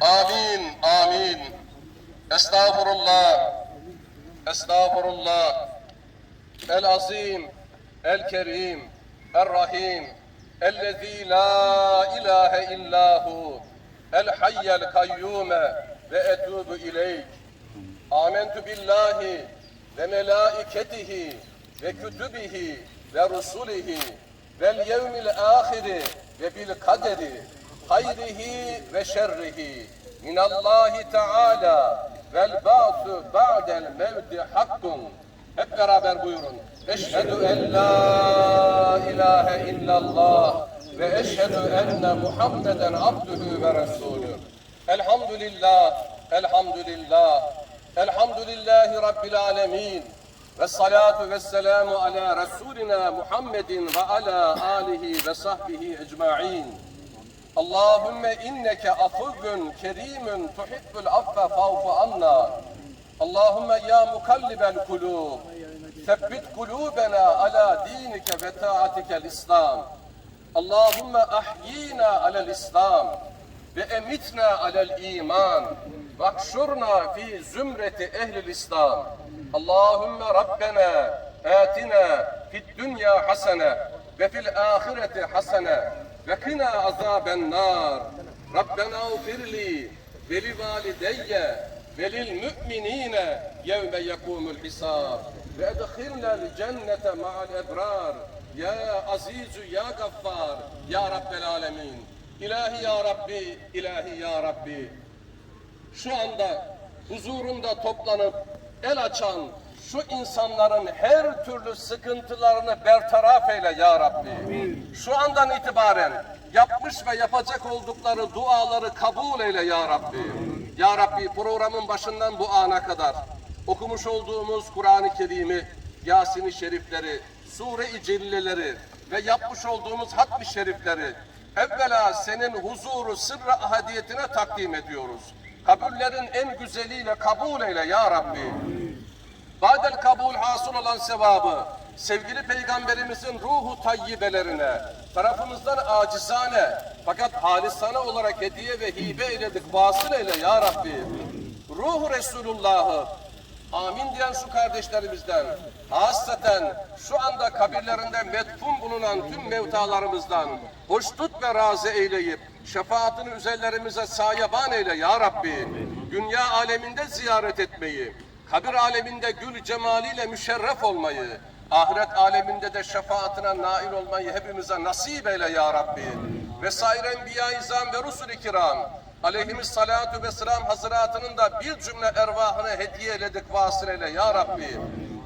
Amin, amin. Estağfurullah. Estağfurullah. El azim, el kerim, el rahim, ellezî la ilahe illahu, el hayyel kayyume ve etûbü ileyk. Âmentü billahi ve melâiketihi ve kütübihi ve rusulihi vel yevmil âhiri ve bil kaderi hayrihi ve şerrihi minallahi teâlâ vel ba'su ba'del mevti hakkun. Hep beraber buyurun. Eşhedü en la ilahe illallah ve eşhedü enne Muhammeden abdühü ve resulü. Elhamdülillah, elhamdülillah, elhamdülillahi rabbil alemin. Ve salatu ve selamu ala Resulina Muhammedin ve ala alihi ve sahbihi ecma'in. Allahümme inneke afuzzun kerimun tuhibbul affe fa'fu anna. Allahümme ya mukallibel kulub. Sebbit kulubena ala dinike ve taatikel İslam. Allahümme ahyina alel İslam ve emitna alel iman. Vakşurna fi zümreti ehlil İslam. Allahümme Rabbena atina fid dünya hasene ve fil ahireti hasene ve kina azaben nar. Rabbena ufirli ve li valideyye ve lil müminine yevme yekumul hisab ve edkhilnel cennete ma'al ebrar. Ya Azizu ya Gaffar ya Rabbel Alemin. İlahi ya Rabbi, ilahi ya Rabbi şu anda huzurunda toplanıp el açan şu insanların her türlü sıkıntılarını bertaraf eyle ya Rabbi. Şu andan itibaren yapmış ve yapacak oldukları duaları kabul eyle ya Rabbi. Ya Rabbi programın başından bu ana kadar okumuş olduğumuz Kur'an-ı Kerim'i, Yasin-i Şerifleri, Sure-i Celleleri ve yapmış olduğumuz hatmi şerifleri evvela senin huzuru sırrı ahadiyetine takdim ediyoruz. Kabullerin en güzeliyle kabul eyle ya Rabbi. Badel kabul hasıl olan sevabı sevgili peygamberimizin ruhu tayyibelerine tarafımızdan acizane fakat halisane olarak hediye ve hibe eyledik vasıl eyle ya Rabbi. Ruhu Resulullah'ı amin diyen şu kardeşlerimizden hasreten şu anda kabirlerinde metfun bulunan tüm mevtalarımızdan hoşnut ve razı eyleyip şefaatini üzerlerimize sayaban eyle ya Rabbi. Dünya aleminde ziyaret etmeyi, kabir aleminde gül cemaliyle müşerref olmayı, ahiret aleminde de şefaatine nail olmayı hepimize nasip eyle ya Rabbi. Vesaire enbiya-i izam ve rusul-i kiram, aleyhimiz salatu ve hazıratının da bir cümle ervahını hediye eyledik vasıl eyle ya Rabbi.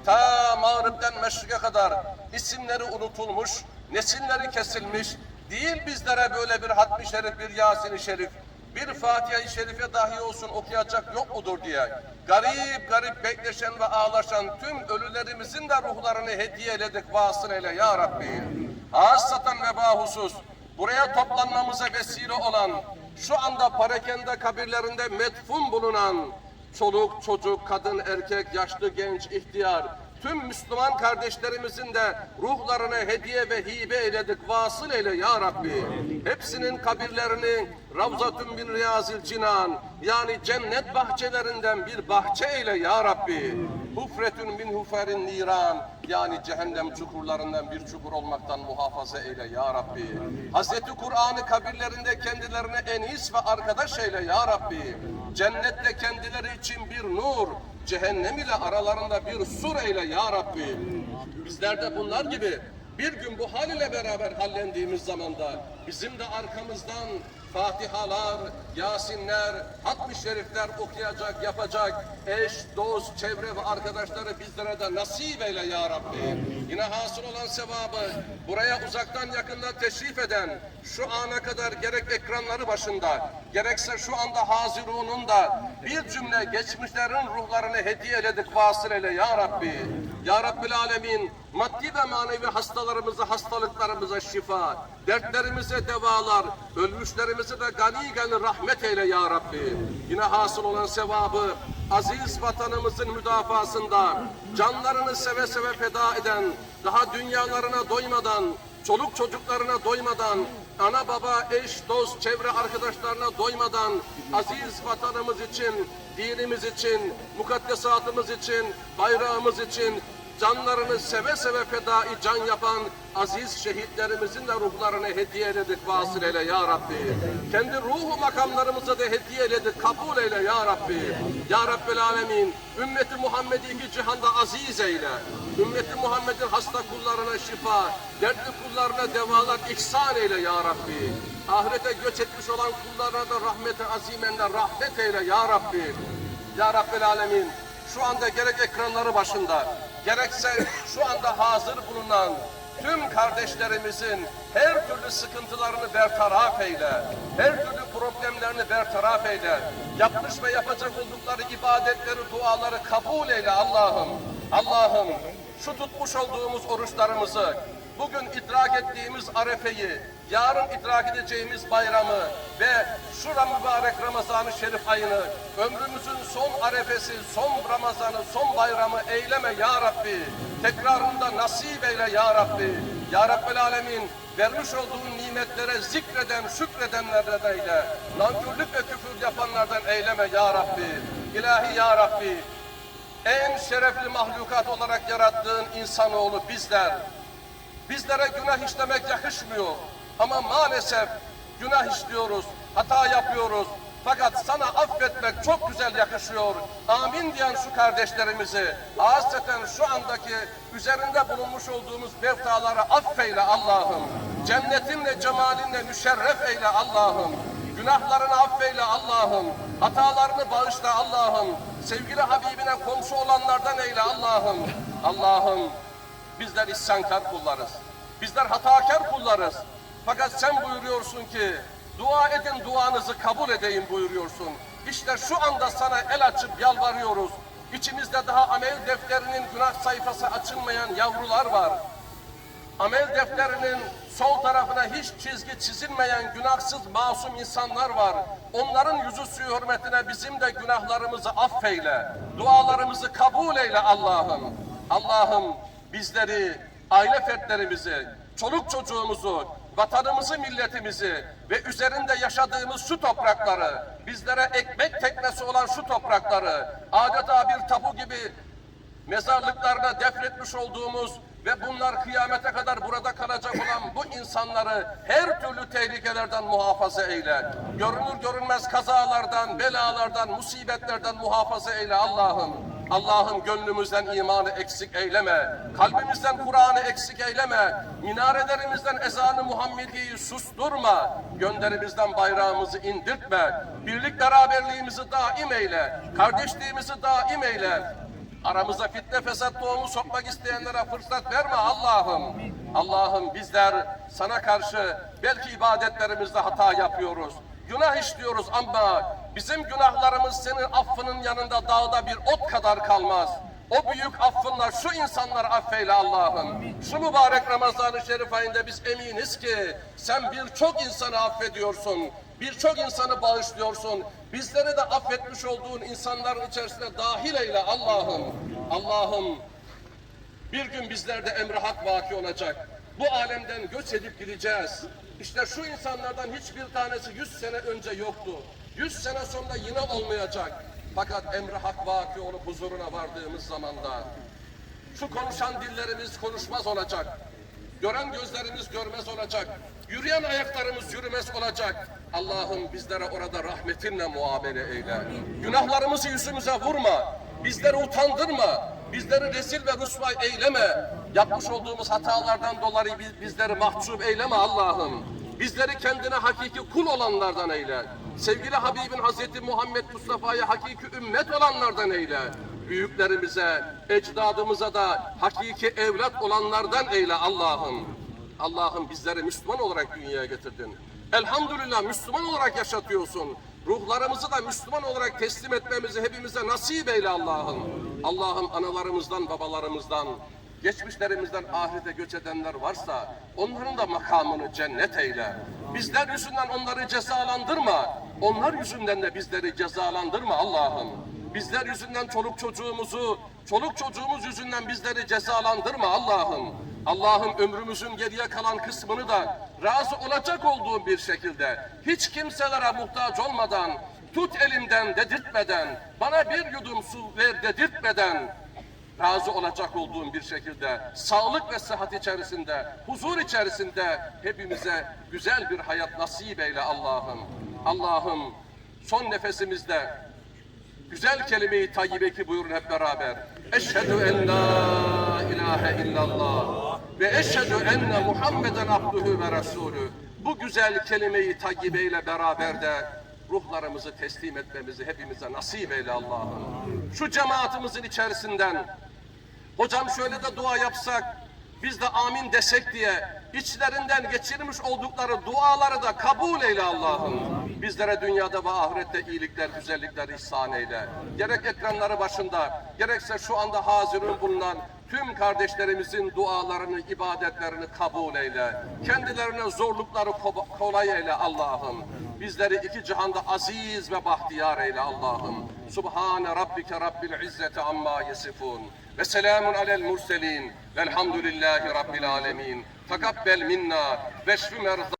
Ta mağripten meşrike kadar isimleri unutulmuş, nesilleri kesilmiş, değil bizlere böyle bir hatmi şerif, bir Yasin-i şerif, bir Fatiha-i Şerife dahi olsun okuyacak yok mudur diye garip garip bekleşen ve ağlaşan tüm ölülerimizin de ruhlarını hediye eyledik vasıl eyle ya Rabbi. Hassaten ve bahusus buraya toplanmamıza vesile olan şu anda parakende kabirlerinde metfun bulunan çoluk, çocuk, kadın, erkek, yaşlı, genç, ihtiyar tüm Müslüman kardeşlerimizin de ruhlarına hediye ve hibe eyledik. Vasıl eyle ya Rabbi. Hepsinin kabirlerini Ravzatun bin Riyazil Cinan yani cennet bahçelerinden bir bahçe eyle ya Rabbi. Hufretun min huferin niran yani cehennem çukurlarından bir çukur olmaktan muhafaza eyle ya Rabbi. Hazreti Kur'an'ı kabirlerinde kendilerine enis ve arkadaş eyle ya Rabbi. Cennette kendileri için bir nur, cehennem ile aralarında bir sur eyle ya Rabbi. Bizler de bunlar gibi bir gün bu hal ile beraber hallendiğimiz zamanda bizim de arkamızdan Fatihalar, Yasinler, Hatmi Şerifler okuyacak, yapacak eş, dost, çevre ve arkadaşları bizlere de nasip eyle ya Rabbi. Yine hasıl olan sevabı buraya uzaktan yakından teşrif eden şu ana kadar gerek ekranları başında gerekse şu anda hazirunun da bir cümle geçmişlerin ruhlarını hediye eyledik vasıl eyle ya Rabbi. Ya Rabbil Alemin maddi ve manevi hastalarımıza, hastalıklarımıza şifa, dertlerimize devalar, ölmüşlerimize de gani gani rahmet eyle ya Rabbi. Yine hasıl olan sevabı aziz vatanımızın müdafasında canlarını seve seve feda eden, daha dünyalarına doymadan, çoluk çocuklarına doymadan ana baba, eş, dost, çevre arkadaşlarına doymadan aziz vatanımız için, dinimiz için, mukaddesatımız için, bayrağımız için canlarını seve seve fedai can yapan aziz şehitlerimizin de ruhlarını hediye eyledik vasıl ya Rabbi. Kendi ruhu makamlarımızı da hediye eyledik kabul eyle ya Rabbi. Ya Rabbel Alemin ümmeti Muhammed'i iki cihanda aziz eyle. Ümmeti Muhammed'in hasta kullarına şifa, dertli kullarına devalar ihsan eyle ya Rabbi. Ahirete göç etmiş olan kullarına da rahmeti azimenle rahmet eyle ya Rabbi. Ya Rabbel Alemin şu anda gerek ekranları başında, gerekse şu anda hazır bulunan tüm kardeşlerimizin her türlü sıkıntılarını bertaraf eyle. Her türlü problemlerini bertaraf eyle. Yapmış ve yapacak oldukları ibadetleri, duaları kabul eyle Allah'ım. Allah'ım şu tutmuş olduğumuz oruçlarımızı, bugün idrak ettiğimiz arefeyi, yarın idrak edeceğimiz bayramı ve şu mübarek Ramazan-ı Şerif ayını ömrümüzün son arefesi, son Ramazanı, son bayramı eyleme ya Rabbi. Tekrarında nasip eyle ya Rabbi. Ya Rabbel Alemin vermiş olduğun nimetlere zikreden, şükredenlerden eyle. Nankörlük ve küfür yapanlardan eyleme ya Rabbi. İlahi ya Rabbi. En şerefli mahlukat olarak yarattığın insanoğlu bizler. Bizlere günah işlemek yakışmıyor. Ama maalesef günah işliyoruz, hata yapıyoruz. Fakat sana affetmek çok güzel yakışıyor. Amin diyen şu kardeşlerimizi, hasreten şu andaki üzerinde bulunmuş olduğumuz mevtaları affeyle Allah'ım. Cennetinle, cemalinle müşerref eyle Allah'ım. Günahlarını affeyle Allah'ım. Hatalarını bağışla Allah'ım. Sevgili Habibine komşu olanlardan eyle Allah'ım. Allah'ım Bizler isyankar kullarız. Bizler hatakar kullarız. Fakat sen buyuruyorsun ki dua edin duanızı kabul edeyim buyuruyorsun. İşte şu anda sana el açıp yalvarıyoruz. İçimizde daha amel defterinin günah sayfası açılmayan yavrular var. Amel defterinin sol tarafına hiç çizgi çizilmeyen günahsız masum insanlar var. Onların yüzü suyu hürmetine bizim de günahlarımızı affeyle. Dualarımızı kabul eyle Allah'ım. Allah'ım bizleri, aile fertlerimizi, çoluk çocuğumuzu, vatanımızı, milletimizi ve üzerinde yaşadığımız şu toprakları, bizlere ekmek teknesi olan şu toprakları, adeta bir tapu gibi mezarlıklarına defnetmiş olduğumuz ve bunlar kıyamete kadar burada kalacak olan bu insanları her türlü tehlikelerden muhafaza eyle. Görünür görünmez kazalardan, belalardan, musibetlerden muhafaza eyle Allah'ım. Allah'ım gönlümüzden imanı eksik eyleme. Kalbimizden Kur'an'ı eksik eyleme. Minarelerimizden ezanı Muhammedi'yi susturma. Gönderimizden bayrağımızı indirtme. Birlik beraberliğimizi daim eyle. Kardeşliğimizi daim eyle. Aramıza fitne fesat tohumu sokmak isteyenlere fırsat verme Allah'ım. Allah'ım bizler sana karşı belki ibadetlerimizde hata yapıyoruz. Günah işliyoruz ama bizim günahlarımız senin affının yanında dağda bir ot kadar kalmaz. O büyük affınla şu insanları affeyle Allah'ım. Şu mübarek Ramazan-ı Şerif ayında biz eminiz ki sen birçok insanı affediyorsun. Birçok insanı bağışlıyorsun. Bizleri de affetmiş olduğun insanların içerisine dahil eyle Allah'ım. Allah'ım bir gün bizlerde emri hak vaki olacak. Bu alemden göç edip gideceğiz. İşte şu insanlardan hiçbir tanesi yüz sene önce yoktu. Yüz sene sonra yine olmayacak. Fakat emri hak vaki olup huzuruna vardığımız zamanda şu konuşan dillerimiz konuşmaz olacak. Gören gözlerimiz görmez olacak. Yürüyen ayaklarımız yürümez olacak. Allah'ım bizlere orada rahmetinle muamele eyle. Günahlarımızı yüzümüze vurma. Bizleri utandırma. Bizleri rezil ve rüsvay eyleme. Yapmış olduğumuz hatalardan dolayı biz- bizleri mahcup eyleme Allah'ım. Bizleri kendine hakiki kul olanlardan eyle. Sevgili Habibin Hazreti Muhammed Mustafa'ya hakiki ümmet olanlardan eyle. Büyüklerimize, ecdadımıza da hakiki evlat olanlardan eyle Allah'ım. Allah'ım bizleri Müslüman olarak dünyaya getirdin. Elhamdülillah Müslüman olarak yaşatıyorsun. Ruhlarımızı da Müslüman olarak teslim etmemizi hepimize nasip eyle Allah'ım. Allah'ım analarımızdan, babalarımızdan, geçmişlerimizden ahirete göç edenler varsa onların da makamını cennet eyle. Bizler yüzünden onları cezalandırma. Onlar yüzünden de bizleri cezalandırma Allah'ım. Bizler yüzünden çoluk çocuğumuzu, çoluk çocuğumuz yüzünden bizleri cezalandırma Allah'ım. Allah'ım ömrümüzün geriye kalan kısmını da razı olacak olduğum bir şekilde hiç kimselere muhtaç olmadan tut elimden dedirtmeden bana bir yudum su ver dedirtmeden razı olacak olduğum bir şekilde sağlık ve sıhhat içerisinde huzur içerisinde hepimize güzel bir hayat nasip eyle Allah'ım. Allah'ım son nefesimizde güzel kelime-i tayyibeki buyurun hep beraber. Eşhedü en la ilahe illallah ve eşhedü enne Muhammeden abduhu ve resulü. Bu güzel kelime-i tayyibeyle beraber de ruhlarımızı teslim etmemizi hepimize nasip eyle Allah'ım. Şu cemaatimizin içerisinden hocam şöyle de dua yapsak, biz de amin desek diye içlerinden geçirmiş oldukları duaları da kabul eyle Allah'ım. Bizlere dünyada ve ahirette iyilikler, güzellikler ihsan eyle. Gerek ekranları başında, gerekse şu anda hazırın bulunan tüm kardeşlerimizin dualarını, ibadetlerini kabul eyle. Kendilerine zorlukları ko- kolay eyle Allah'ım. Bizleri iki cihanda aziz ve bahtiyar eyle Allah'ım. Subhane rabbike rabbil izzeti amma yasifun. Ve selamun alel murselin. Velhamdülillahi rabbil alemin. Takabbel minna ve şfi merza.